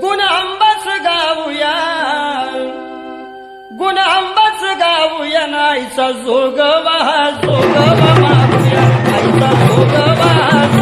गुण आंबाच गाऊया. गुण आंबाच गाऊया नाहीचा जोगवा जोगवा माऊया नाहीचा जोगवा.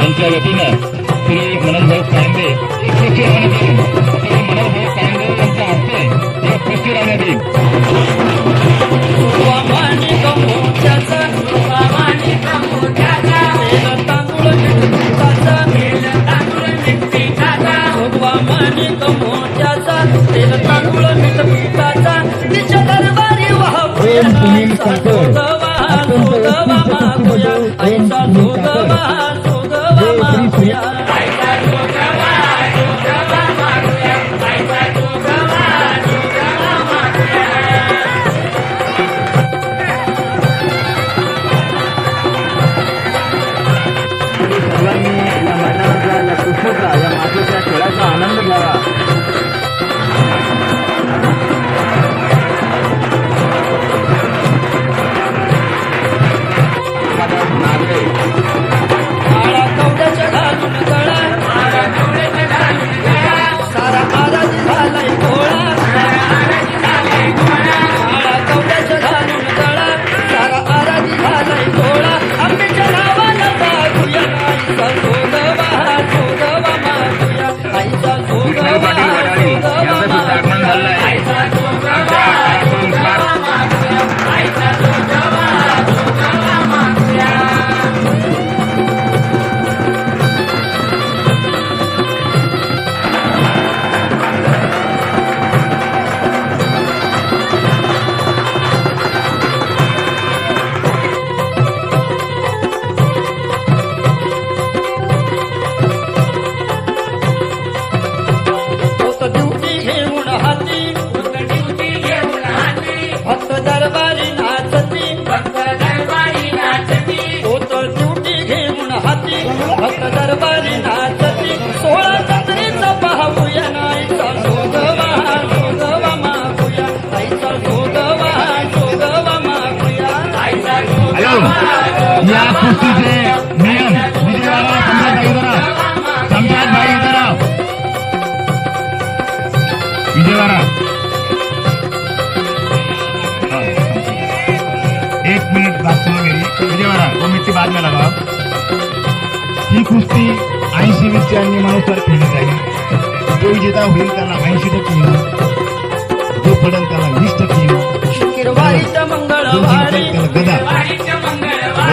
यांच्या वतीनं श्री मननभाऊ कांदे कृषी श्री मननभाऊ कांदे यांच्या हस्ते या कृषी राहण्यात येईल प्रेम सुनील संतोष अत्यंत या कुस्तीचे नियम समजात भाई राव विजयवारा एक मिनिट बात सुरू गेली विजयवारा दो मिनिटची बाद ही कुस्ती ऐंशी वीसच्या नियमानुसार खेळली जाईल. जो विजेता होईल त्याला ऐंशी टक्के येईल जो पडेल त्याला वीस टक्के येईल त्याला गदा.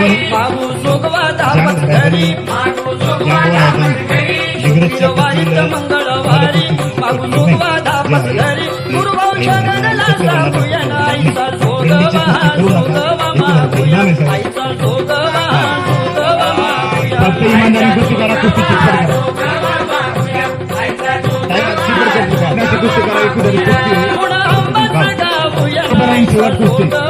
बाबू जोगवादा पंढरी बाबू जोगवादा पंढरी शुक्रवारीत मंगळवारी बाबू जोगवादा पंढरी पूर्वौषधाला सांगूया आईचा जोगवा जोगवा मागूया. आईचा जोगवा जोगवा मागूया. पुढं अंबात गाऊया जोगवा